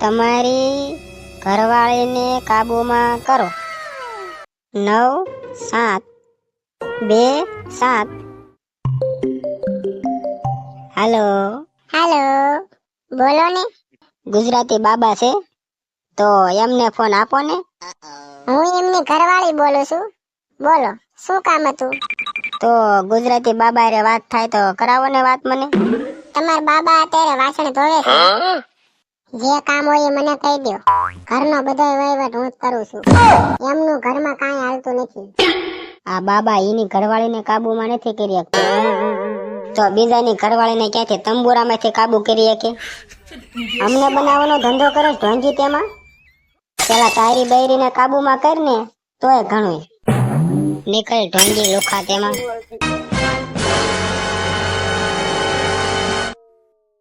તમારી ઘરવાળીને કાબૂમાં કરો. નવ સાત. બે સાત. હાલો. હાલો. બોલો ને. ગુજરાતી બાબા છે તો એમને ફોન આપો ને. હું એમની ઘરવાળી બોલું છું. બોલો શું કામ હતું? તો ગુજરાતી બાબા રે વાત થાય તો કરાવો ને વાત મને. તમારા બાબા અત્યારે વાસણ ધોવે છે. જે કામ હોય એ મને કહી દો ઘરનો બધો વહીવટ હું જ કરું છું. એમનું ઘરમાં કાંઈ હાલતું નથી. આ બાબા એની ઘરવાળીને કાબુમાં નથી કરી શકતો. તો બીજાની ઘરવાળીને ક્યાંથી તંબુરામાંથી કાબુ કરી શકે? અમને બનાવવાનો ધંધો કરો ઢોંજી તેમાં? પેલા તારી બૈરીને કાબુમાં કર ને, તોય ઘણું નીકળ ઢોંગી લોખા તેમાં.